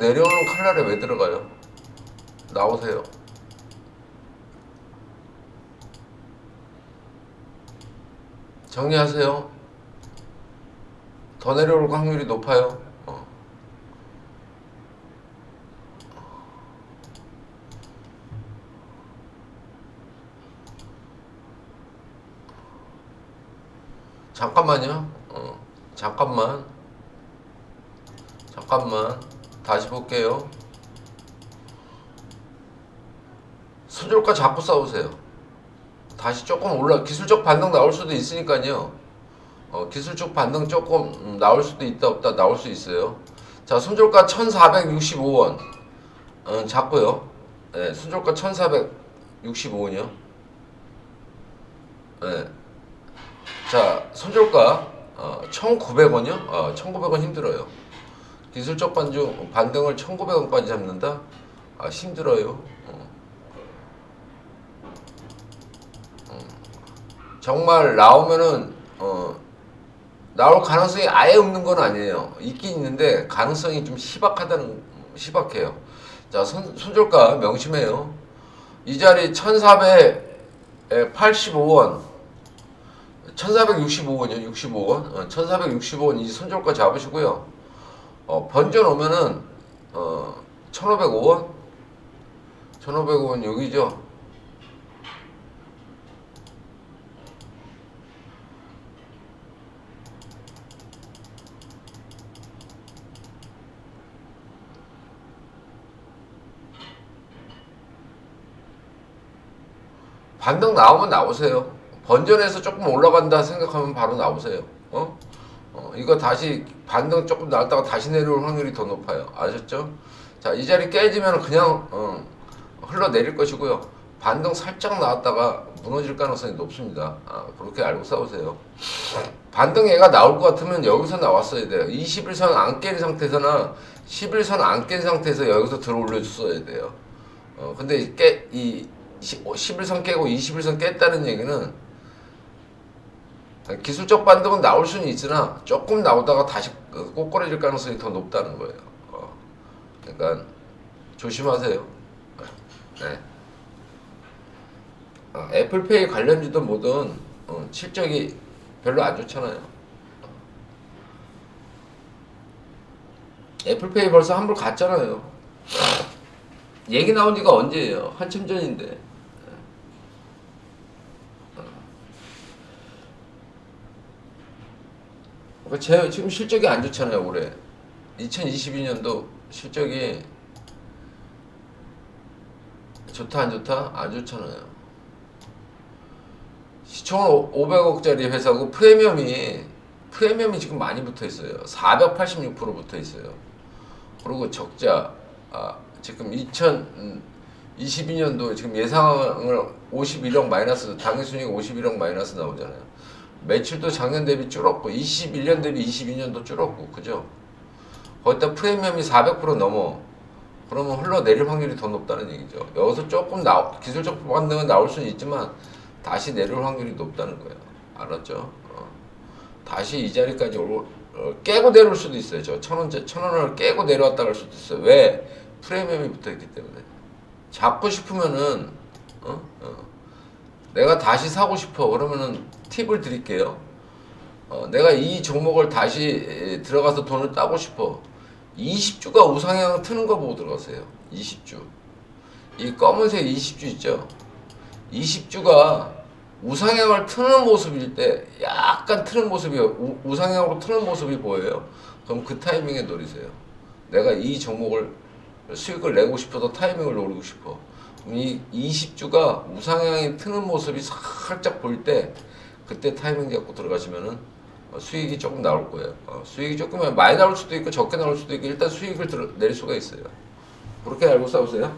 내려오는 칼날에 왜 들어가요? 나오세요. 정리하세요. 더 내려올 확률이 높아요. 어. 잠깐만요. 어, 잠깐만. 잠깐만. 다시 볼게요. 수절과 자꾸 싸우세요. 다시 조금 올라 기술적 반등 나올 수도 있으니까요. 어, 기술적 반등 조금 음, 나올 수도 있다 없다 나올 수 있어요. 자, 순절가 1,465원. 어, 잡고요. 네, 순절가 1,465원이요. 네. 자, 손절가 어, 1,900원이요? 어, 1,900원 힘들어요. 기술적 반중 반등을 1,900원까지 잡는다? 아, 힘들어요. 어. 어. 정말 나오면은 어, 나올 가능성이 아예 없는 건 아니에요. 있긴 있는데 가능성이 좀 희박하다는 희박해요. 자, 손, 손절가 명심해요. 이 자리 1,485원 1465원이요, 65원. 어, 1465원 이 손절가 잡으시고요. 어, 번전 오면은 어, 1505원? 1505원 여기죠. 반등 나오면 나오세요. 번전에서 조금 올라간다 생각하면 바로 나오세요. 어? 어, 이거 다시 반등 조금 나왔다가 다시 내려올 확률이 더 높아요. 아셨죠? 자, 이 자리 깨지면 그냥 어, 흘러내릴 것이고요. 반등 살짝 나왔다가 무너질 가능성이 높습니다. 아, 그렇게 알고 싸우세요. 반등 얘가 나올 것 같으면 여기서 나왔어야 돼요. 21선 안 깬 상태에서나 11선 안 깬 상태에서 여기서 들어 올려줬어야 돼요. 어, 근데 깨, 이 11선 깨고 21선 깼다는 얘기는 기술적 반등은 나올 수는 있으나 조금 나오다가 다시 꼬꾸라질 가능성이 더 높다는 거예요. 어, 그러니까 조심하세요. 네. 어, 애플페이 관련주든 뭐든 어, 실적이 별로 안 좋잖아요. 애플페이 벌써 환불 갔잖아요. 얘기 나온 지가 언제예요? 한참 전인데. 그러니까 제, 지금 실적이 안 좋잖아요, 올해. 2022년도 실적이 좋다 안 좋다? 안 좋잖아요. 시총 500억짜리 회사고 프리미엄이 프리미엄이 지금 많이 붙어 있어요. 486% 붙어 있어요. 그리고 적자 아, 지금 2022년도 지금 예상을 51억 마이너스 당기순이익 51억 마이너스 나오잖아요. 매출도 작년 대비 줄었고 21년 대비 22년도 줄었고 그죠? 거기다 프리미엄이 400% 넘어 그러면 흘러내릴 확률이 더 높다는 얘기죠. 여기서 조금 나 기술적 반등은 나올 수는 있지만 다시 내려올 확률이 높다는 거예요. 알았죠? 어. 다시 이 자리까지 올, 어, 깨고 내려올 수도 있어요. 저 천 원째 천 원을 깨고 내려왔다 갈 수도 있어요. 왜? 프리미엄이 붙어 있기 때문에. 잡고 싶으면은 어? 어. 내가 다시 사고 싶어 그러면은 팁을 드릴게요. 어, 내가 이 종목을 다시 에, 들어가서 돈을 따고 싶어. 20주가 우상향 트는 거 보고 들어가세요. 20주. 이 검은색 20주 있죠? 20주가 우상향을 트는 모습일 때 약간 트는 모습이 우, 우상향으로 트는 모습이 보여요. 그럼 그 타이밍에 노리세요. 내가 이 종목을 수익을 내고 싶어서 타이밍을 노리고 싶어. 이 20주가 우상향이 트는 모습이 살짝 보일 때 그때 타이밍 잡고 들어가시면은 어, 수익이 조금 나올 거예요. 어, 수익이 조금 많이 나올 수도 있고 적게 나올 수도 있고 일단 수익을 들어, 낼 수가 있어요. 그렇게 알고 싸우세요.